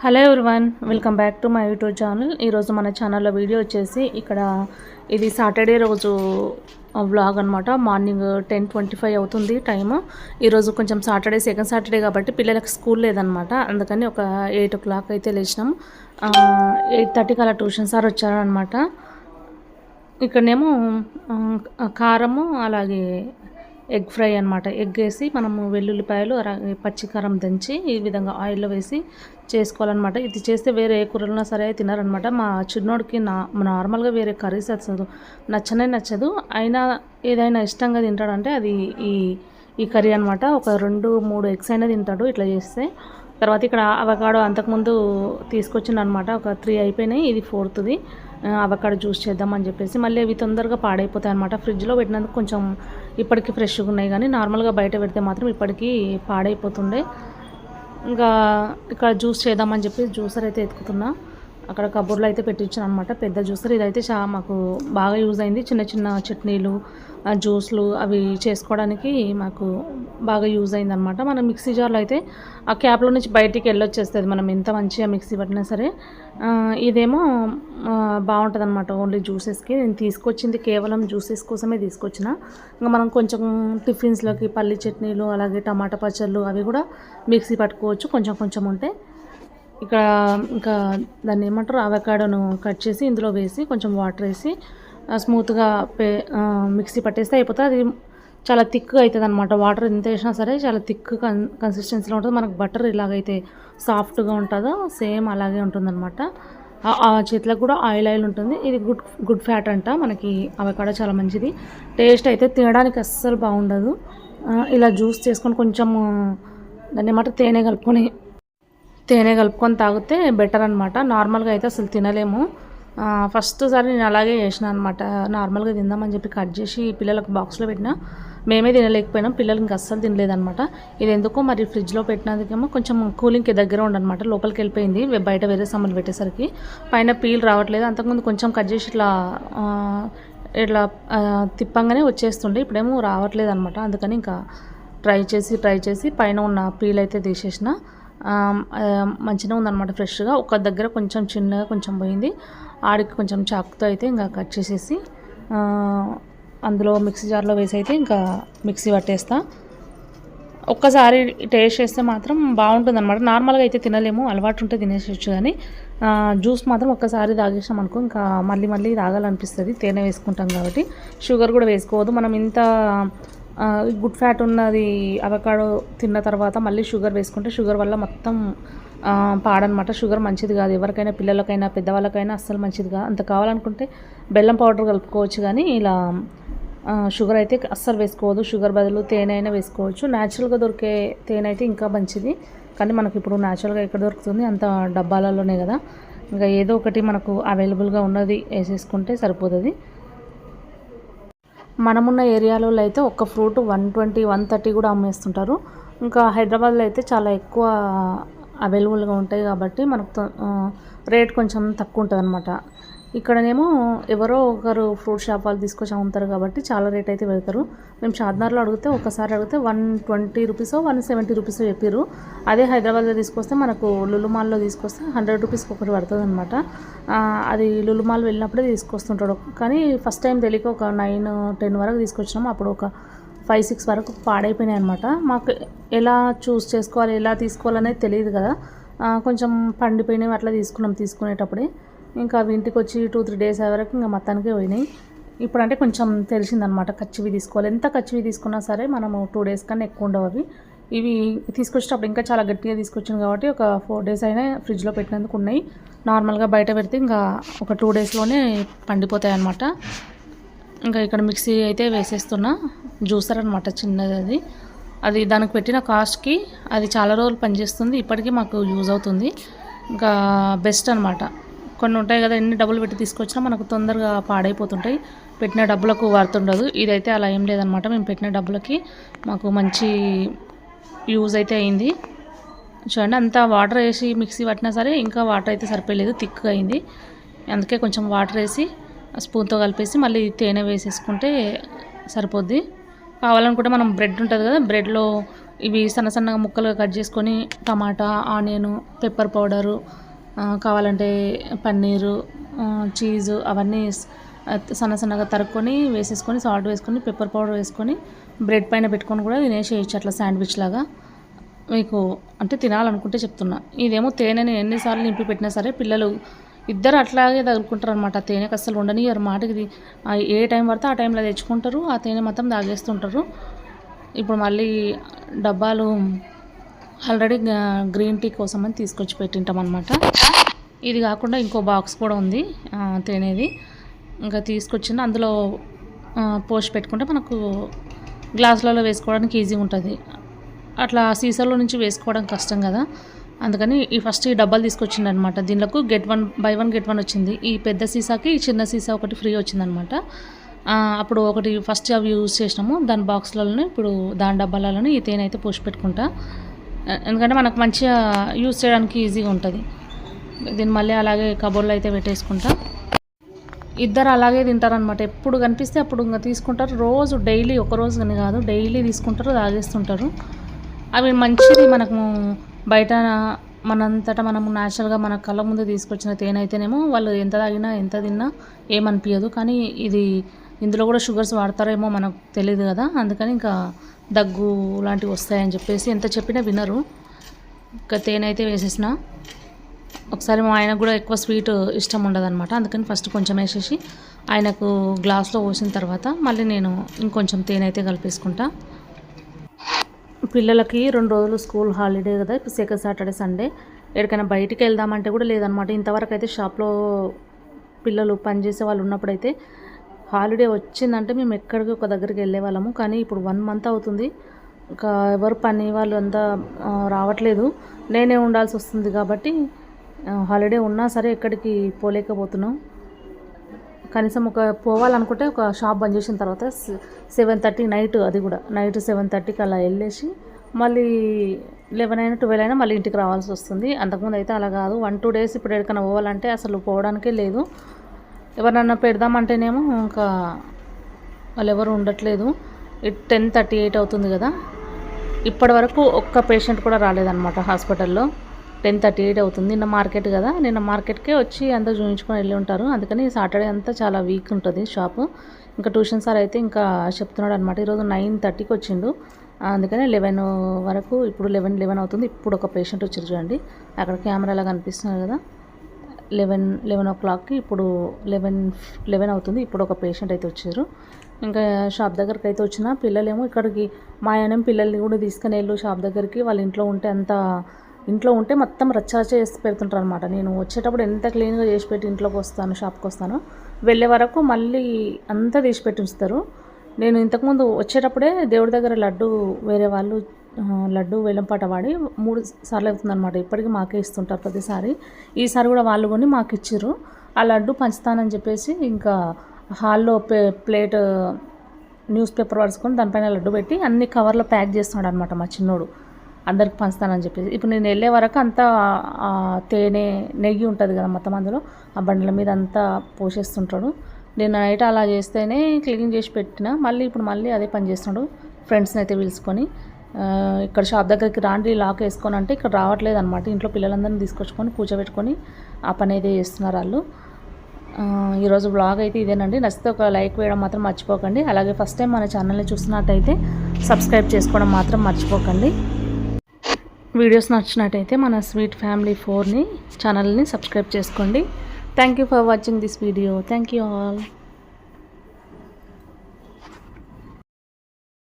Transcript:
Hello everyone welcome back to my YouTube channel. ఈరోజు మన ఛానల్లో వీడియో వచ్చేసి ఇక్కడ ఇది సాటర్డే రోజు వ్లాగ్ అనమాట మార్నింగ్ టెన్ ట్వంటీ ఫైవ్ అవుతుంది టైము. ఈరోజు కొంచెం సాటర్డే సెకండ్ సాటర్డే కాబట్టి పిల్లలకు స్కూల్ లేదనమాట అందుకని ఒక ఎయిట్ ఓ క్లాక్ అయితే లేచినాం. ఎయిట్ థర్టీకి అలా ట్యూషన్ సార్ వచ్చారనమాట ఇక్కడనేమో కారము అలాగే ఎగ్ ఫ్రై అనమాట ఎగ్ వేసి మనము వెల్లుల్లిపాయలు పచ్చికారం దంచి ఈ విధంగా ఆయిల్లో వేసి చేసుకోవాలన్నమాట. ఇది చేస్తే వేరే ఏ కూరలైనా సరే తినారనమాట మా చిన్నోడికి నా నార్మల్గా వేరే కర్రీస్ అసలు నచ్చనే నచ్చదు. అయినా ఏదైనా ఇష్టంగా తింటాడంటే అది ఈ ఈ కర్రీ అనమాట ఒక రెండు మూడు ఎగ్స్ అయినా తింటాడు ఇట్లా చేస్తే. తర్వాత ఇక్కడ అవకాడో అంతకుముందు తీసుకొచ్చిన అనమాట ఒక త్రీ అయిపోయినాయి. ఇది ఫోర్త్ది. అవకాడ జ్యూస్ చేద్దామని చెప్పేసి మళ్ళీ అవి తొందరగా పాడైపోతాయి అనమాట ఫ్రిడ్జ్లో పెట్టినందుకు కొంచెం ఇప్పటికి ఫ్రెష్గా ఉన్నాయి కానీ నార్మల్గా బయట పెడితే మాత్రం ఇప్పటికీ పాడైపోతుండే. ఇంకా ఇక్కడ జ్యూస్ చేద్దామని చెప్పి జ్యూసర్ అయితే ఎత్తుకుతున్నా. అక్కడ కబుర్లో అయితే పెట్టించాను అనమాట పెద్ద జ్యూసర్. ఇదైతే చా మాకు బాగా యూజ్ అయింది. చిన్న చిన్న చట్నీలు జ్యూస్లు అవి చేసుకోవడానికి మాకు బాగా యూజ్ అయిందనమాట మన మనం మిక్సీ జార్లో అయితే ఆ క్యాప్లో నుంచి బయటికి వెళ్ళొచ్చేస్తుంది. మనం ఎంత మంచిగా మిక్సీ పట్టినా సరే. ఇదేమో బాగుంటుంది అనమాట ఓన్లీ జ్యూసెస్కి. నేను తీసుకొచ్చింది కేవలం జ్యూసెస్ కోసమే తీసుకొచ్చిన. ఇంకా మనం కొంచెం టిఫిన్స్లోకి పల్లి చట్నీలు అలాగే టమాటా పచ్చళ్ళు అవి కూడా మిక్సీ పట్టుకోవచ్చు. కొంచెం కొంచెం ఉంటే. ఇక్కడ ఇంకా దాన్ని ఏమంటారు? అవకాడోను కట్ చేసి ఇందులో వేసి కొంచెం వాటర్ వేసి స్మూత్గా పే మిక్సీ పట్టేస్తే అయిపోతుంది. అది చాలా థిక్గా అవుతుంది అనమాట వాటర్ ఎంత వేసినా సరే చాలా థిక్ కన్ కన్సిస్టెన్సీలో ఉంటుంది. మనకు బటర్ ఇలాగైతే సాఫ్ట్గా ఉంటుందో? సేమ్ అలాగే ఉంటుందన్నమాట ఆ- చేతులకు కూడా ఆయిల్ ఆయిల్ ఉంటుంది. ఇది గుడ్ గుడ్ ఫ్యాట్ అంట. మనకి అవకాడో చాలా మంచిది. టేస్ట్ అయితే తినడానికి అస్సలు బాగుండదు. ఇలా జ్యూస్ చేసుకొని కొంచెం దాన్ని ఏమంటారు? తేనె కలుపుకొని తేనె కలుపుకొని తాగితే బెటర్ అనమాట నార్మల్గా అయితే అసలు తినలేము. ఫస్ట్ సారి నేను అలాగే చేసిన అనమాట నార్మల్గా తిందామని చెప్పి కట్ చేసి పిల్లలకు బాక్స్లో పెట్టిన మేమే తినలేకపోయినాం. పిల్లలు ఇంకా అస్సలు తినలేదనమాట ఇది ఎందుకో మరి ఫ్రిడ్జ్లో పెట్టినందుకేమో కొంచెం కూలింగ్కి దగ్గర ఉండనమాట లోపలికి వెళ్ళిపోయింది బయట వేరే సామాన్లు పెట్టేసరికి. పైన పీల్ రావట్లేదు. అంతకుముందు కొంచెం కట్ చేసి ఇట్లా ఇట్లా తిప్పంగానే వచ్చేస్తుండే. ఇప్పుడేమో రావట్లేదు అనమాట అందుకని ఇంకా ట్రై చేసి ట్రై చేసి పైన ఉన్న పీల్ అయితే తీసేసిన. మంచిగా ఉందన్నమాట ఫ్రెష్గా. ఒక దగ్గర కొంచెం చిన్నగా కొంచెం పోయింది. ఆడికి కొంచెం చాకుతో అయితే ఇంకా కట్ చేసేసి అందులో మిక్సీ జార్లో వేసి అయితే ఇంకా మిక్సీ పట్టేస్తా. ఒక్కసారి టేస్ట్ చేస్తే మాత్రం బాగుంటుంది అనమాట నార్మల్గా అయితే తినలేము అలవాటు ఉంటే తినేసేయచ్చు కానీ జ్యూస్ మాత్రం ఒక్కసారి తాగేసాం అనుకో ఇంకా మళ్ళీ మళ్ళీ తాగాలనిపిస్తుంది. తేనె వేసుకుంటాం కాబట్టి. షుగర్ కూడా వేసుకోవద్దు. మనం ఇంత గుడ్ ఫ్యాట్ ఉన్నది అవకాడో తిన్న తర్వాత మళ్ళీ షుగర్ వేసుకుంటే షుగర్ వల్ల మొత్తం పాడనమాట షుగర్ మంచిది కాదు. ఎవరికైనా పిల్లలకైనా పెద్దవాళ్ళకైనా అస్సలు మంచిది కాదు అంత కావాలనుకుంటే బెల్లం పౌడర్ కలుపుకోవచ్చు కానీ ఇలా షుగర్ అయితే అస్సలు వేసుకోవద్దు. షుగర్ బదులు తేనె అయినా వేసుకోవచ్చు. న్యాచురల్గా దొరికే తేనె అయితే ఇంకా మంచిది. కానీ మనకి ఇప్పుడు న్యాచురల్గా ఎక్కడ దొరుకుతుంది? అంత డబ్బాలలోనే కదా. ఇంకా ఏదో ఒకటి మనకు అవైలబుల్గా ఉన్నది వేసేసుకుంటే సరిపోతుంది. మనమున్న ఏరియాలలో అయితే ఒక్క fruit one twenty one thirty కూడా అమ్మేస్తుంటారు. ఇంకా హైదరాబాద్లో అయితే చాలా ఎక్కువ అవైలబుల్గా ఉంటాయి కాబట్టి మనకు రేట్ కొంచెం తక్కువ ఉంటుంది అనమాట ఇక్కడనేమో ఎవరో ఒకరు ఫ్రూట్ షాప్ వాళ్ళు తీసుకొచ్చి అమ్ముతారు కాబట్టి చాలా రేట్ అయితే పెడతారు. మేము షాద్నార్లో అడిగితే ఒకసారి అడిగితే వన్ ట్వంటీ రూపీసో వన్ సెవెంటీ రూపీసో చెప్పారు అదే హైదరాబాద్లో తీసుకొస్తే మనకు లులుమాల్లో తీసుకొస్తే హండ్రెడ్ రూపీస్కి ఒకటి పడుతుంది అనమాట అది లులుమాల్ వెళ్ళినప్పుడే తీసుకొస్తుంటాడు. కానీ ఫస్ట్ టైం తెలియక ఒక నైన్ టెన్ వరకు తీసుకొచ్చినాము. అప్పుడు ఒక ఫైవ్ సిక్స్ వరకు పాడైపోయినాయి అనమాట మాకు ఎలా చూస్ చేసుకోవాలి ఎలా తీసుకోవాలనేది తెలియదు కదా. కొంచెం పండిపోయినవి అట్లా తీసుకున్నాం తీసుకునేటప్పుడే. ఇంకా అవి ఇంటికి వచ్చి టూ త్రీ డేస్ వరకు ఇంకా మొత్తానికే పోయినాయి. ఇప్పుడు అంటే కొంచెం తెలిసిందనమాట కచ్చివి తీసుకోవాలి. ఎంత ఖర్చువి తీసుకున్నా సరే మనము టూ డేస్ కన్నా ఎక్కువ ఉండవు అవి. ఇవి తీసుకొచ్చేటప్పుడు ఇంకా చాలా గట్టిగా తీసుకొచ్చాను కాబట్టి ఒక ఫోర్ డేస్ అయినా ఫ్రిడ్జ్లో పెట్టినందుకు ఉన్నాయి. నార్మల్గా బయట పెడితే ఇంకా ఒక టూ డేస్లోనే పండిపోతాయి అన్నమాట ఇంకా ఇక్కడ మిక్సీ అయితే వేసేస్తున్నా. జ్యూసర్ అనమాట చిన్నది అది. అది దానికి పెట్టిన కాస్ట్కి అది చాలా రోజులు పనిచేస్తుంది. ఇప్పటికీ మాకు యూజ్ అవుతుంది. ఇంకా బెస్ట్ అనమాట కొన్ని ఉంటాయి కదా ఎన్ని డబ్బులు పెట్టి తీసుకొచ్చినా మనకు తొందరగా పాడైపోతుంటాయి. పెట్టిన డబ్బులకు వర్తుండదు ఇదైతే అలా ఏం లేదనమాట. మేము పెట్టిన డబ్బులకి మాకు మంచి యూజ్ అయితే అయింది. చూడండి అంతా వాటర్ వేసి మిక్సీ పట్టినా సరే ఇంకా వాటర్ అయితే సరిపోలేదు థిక్గా అయింది. అందుకే కొంచెం వాటర్ వేసి స్పూన్తో కలిపేసి మళ్ళీ తేనె వేసేసుకుంటే సరిపోద్ది. కావాలనుకుంటే మనం బ్రెడ్ ఉంటుంది కదా బ్రెడ్లో ఇవి సన్న సన్నగా ముక్కలుగా కట్ చేసుకొని టమాటా ఆనియన్ పెప్పర్ పౌడరు కావాలంటే పన్నీరు చీజు అవన్నీ సన్న సన్నగా తరుక్కొని వేసేసుకొని సాల్ట్ వేసుకొని పెప్పర్ పౌడర్ వేసుకొని బ్రెడ్ పైన పెట్టుకొని కూడా తినేసేయచ్చు అట్లా శాండ్విచ్ లాగా. మీకు అంటే తినాలనుకుంటే చెప్తున్నా. ఇదేమో తేనెని ఎన్నిసార్లు నింపి పెట్టినా సరే పిల్లలు ఇద్దరు అట్లాగే తగులుకుంటారు అనమాట తేనెకి అస్సలు ఉండనియరు మాటకి ఏ టైం పడితే ఆ టైంలో తెచ్చుకుంటారు ఆ తేనె మొత్తం తాగేస్తుంటారు. ఇప్పుడు మళ్ళీ డబ్బాలు ఆల్రెడీ గ్రీన్ టీ కోసం అని తీసుకొచ్చి పెట్టింటాం అనమాట ఇది కాకుండా ఇంకో బాక్స్ కూడా ఉంది ఆ, తేనెది. ఇంకా తీసుకొచ్చింది అందులో పోసి పెట్టుకుంటే మనకు గ్లాసులలో వేసుకోవడానికి ఈజీ ఉంటుంది. అట్లా సీసాలో నుంచి వేసుకోవడం కష్టం కదా. అందుకని ఈ ఫస్ట్ ఈ డబ్బాలు తీసుకొచ్చింది అనమాట దీనిలో get one buy one get one వచ్చింది. ఈ పెద్ద సీసాకి ఈ చిన్న సీసా ఒకటి ఫ్రీ వచ్చిందనమాట అప్పుడు ఒకటి ఫస్ట్ అవి యూజ్ చేసినాము. దాని బాక్స్లలోనే ఇప్పుడు దాని డబ్బాలలోనే ఈ తేనె అయితే పోసి పెట్టుకుంటా. ఎందుకంటే మనకు మంచిగా యూజ్ చేయడానికి ఈజీగా ఉంటుంది. దీన్ని మళ్ళీ అలాగే కబోర్డ్లో అయితే పెట్టేసుకుంటా. ఇద్దరు అలాగే తింటారనమాట ఎప్పుడు కనిపిస్తే అప్పుడు ఇంకా తీసుకుంటారు. రోజు డైలీ ఒక రోజు కానీ కాదు డైలీ తీసుకుంటారు తాగేస్తుంటారు. అవి మంచిది మనకు బయట మనంతటా మనము న్యాచురల్గా మన కళ్ళ ముందు తీసుకొచ్చిన తేనె అయితేనేమో వాళ్ళు ఎంత తాగినా ఎంత తిన్నా ఏమనిపించదు కానీ ఇది ఇందులో కూడా షుగర్స్ వాడతారేమో మనకు తెలియదు కదా. అందుకని ఇంకా దగ్గు లాంటివి వస్తాయని చెప్పేసి ఎంత చెప్పినా వినరు. ఇంకా తేనె అయితే వేసేసిన. ఒకసారి మా ఆయనకు కూడా ఎక్కువ స్వీట్ ఇష్టం ఉండదన్నమాట. అందుకని ఫస్ట్ కొంచెం వేసేసి ఆయనకు గ్లాస్లో పోసిన తర్వాత మళ్ళీ నేను ఇంకొంచెం తేనె అయితే కలిపేసుకుంటా. పిల్లలకి రెండు రోజులు స్కూల్ హాలిడే కదా ఇప్పుడు సెకండ్ సాటర్డే సండే. ఎక్కడికైనా బయటికి వెళ్దామంటే కూడా లేదనమాట ఇంతవరకు అయితే షాప్లో పిల్లలు పనిచేసే వాళ్ళు ఉన్నప్పుడైతే హాలిడే వచ్చిందంటే మేము ఎక్కడికి ఒక దగ్గరికి వెళ్ళే వాళ్ళము కానీ ఇప్పుడు వన్ మంత్ అవుతుంది. ఇంకా ఎవరు పని వాళ్ళు అంతా రావట్లేదు. నేనే ఉండాల్సి వస్తుంది కాబట్టి హాలిడే ఉన్నా సరే ఎక్కడికి పోలేకపోతున్నాం. కనీసం ఒక పోవాలనుకుంటే ఒక షాప్ బంద్ చేసిన తర్వాత సెవెన్ థర్టీ నైట్ అది కూడా. నైట్ సెవెన్ థర్టీకి అలా వెళ్ళేసి మళ్ళీ లెవెన్ అయినా ట్వెల్వ్ అయినా మళ్ళీ ఇంటికి రావాల్సి వస్తుంది. అంతకుముందు అయితే అలా కాదు. వన్ టూ డేస్ ఇప్పుడు ఎక్కడికైనా పోవాలంటే అసలు పోవడానికే లేదు. ఎవరన్నా పెడదామంటేనేమో ఇంకా వాళ్ళు ఎవరు ఉండట్లేదు టెన్ థర్టీ ఎయిట్ అవుతుంది కదా. ఇప్పటి వరకు ఒక్క పేషెంట్ కూడా రాలేదన్నమాట హాస్పిటల్లో. టెన్ థర్టీ ఎయిట్ అవుతుంది. నిన్న మార్కెట్ కదా. నిన్న మార్కెట్కే వచ్చి అంతా చూపించుకొని వెళ్ళి ఉంటారు. అందుకని సాటర్డే అంతా చాలా వీక్ ఉంటుంది షాపు. ఇంకా ట్యూషన్ సార్ అయితే ఇంకా చెప్తున్నాడు అనమాట ఈరోజు నైన్ థర్టీకి వచ్చిండు. అందుకని లెవెన్ వరకు ఇప్పుడు లెవెన్ లెవెన్ అవుతుంది. ఇప్పుడు ఒక పేషెంట్ వచ్చారు చూడండి. అక్కడ కెమెరాలా కనిపిస్తున్నారు కదా. లెవెన్ లెవెన్ ఓ క్లాక్కి ఇప్పుడు లెవెన్ లెవెన్ అవుతుంది. ఇప్పుడు ఒక పేషెంట్ అయితే వచ్చారు. ఇంకా షాప్ దగ్గరికి అయితే వచ్చిన పిల్లలేమో ఇక్కడికి మా ఆయనేమో పిల్లల్ని కూడా తీసుకుని వెళ్ళు షాప్ దగ్గరికి. వాళ్ళ ఇంట్లో ఉంటే అంత ఇంట్లో ఉంటే మొత్తం రచ్చరచ్చ చేసి పెడుతుంటారు అనమాట నేను వచ్చేటప్పుడు ఎంత క్లీన్గా చేసి పెట్టి ఇంట్లోకి వస్తాను షాప్కి వస్తాను. వెళ్ళే వరకు మళ్ళీ అంతా తీసి పెట్టి ఉంచుతారు. నేను ఇంతకుముందు వచ్చేటప్పుడే దేవుడి దగ్గర లడ్డు వేరే వాళ్ళు లడ్డు వేలంపాట వాడి మూడు సార్లు అవుతుందన్నమాట. ఇప్పటికీ మాకే ఇస్తుంటారు ప్రతిసారి. ఈసారి కూడా వాళ్ళు కొని మాకు ఇచ్చారు ఆ లడ్డు పంచుతానని చెప్పేసి ఇంకా హాల్లో ప్లే ప్లేట్ న్యూస్ పేపర్ పరుచుకొని దానిపైన లడ్డు పెట్టి అన్ని కవర్లో ప్యాక్ చేస్తున్నాడు అనమాట మా చిన్నోడు. అందరికి పంచుతానని చెప్పేసి. ఇప్పుడు నేను వెళ్ళే వరకు అంతా తేనె నెయ్యి ఉంటుంది కదా మొత్తం అందులో ఆ బండ్ల మీద అంతా పోసేస్తుంటాడు. నేను నైట్ అలా చేస్తేనే క్లీన్ చేసి పెట్టిన మళ్ళీ ఇప్పుడు మళ్ళీ అదే పని చేస్తున్నాడు ఫ్రెండ్స్ని అయితే పిలుచుకొని. ఇక్కడ షాప్ దగ్గరికి రాండి లాక్ వేసుకొని అంటే ఇక్కడ రావట్లేదు అనమాట ఇంట్లో పిల్లలందరినీ తీసుకొచ్చుకొని కూర్చోబెట్టుకొని ఆ పని అయితే చేస్తున్నారు వాళ్ళు. ఈరోజు బ్లాగ్ అయితే ఇదేనండి. నచ్చితే ఒక లైక్ వేయడం మాత్రం మర్చిపోకండి. అలాగే ఫస్ట్ టైం మన ఛానల్ని చూస్తున్నట్టయితే సబ్స్క్రైబ్ చేసుకోవడం మాత్రం మర్చిపోకండి. వీడియోస్ నచ్చినట్టయితే మన స్వీట్ ఫ్యామిలీ ఫోర్ని ఛానల్ని సబ్స్క్రైబ్ చేసుకోండి. Thank you for watching this video thank you all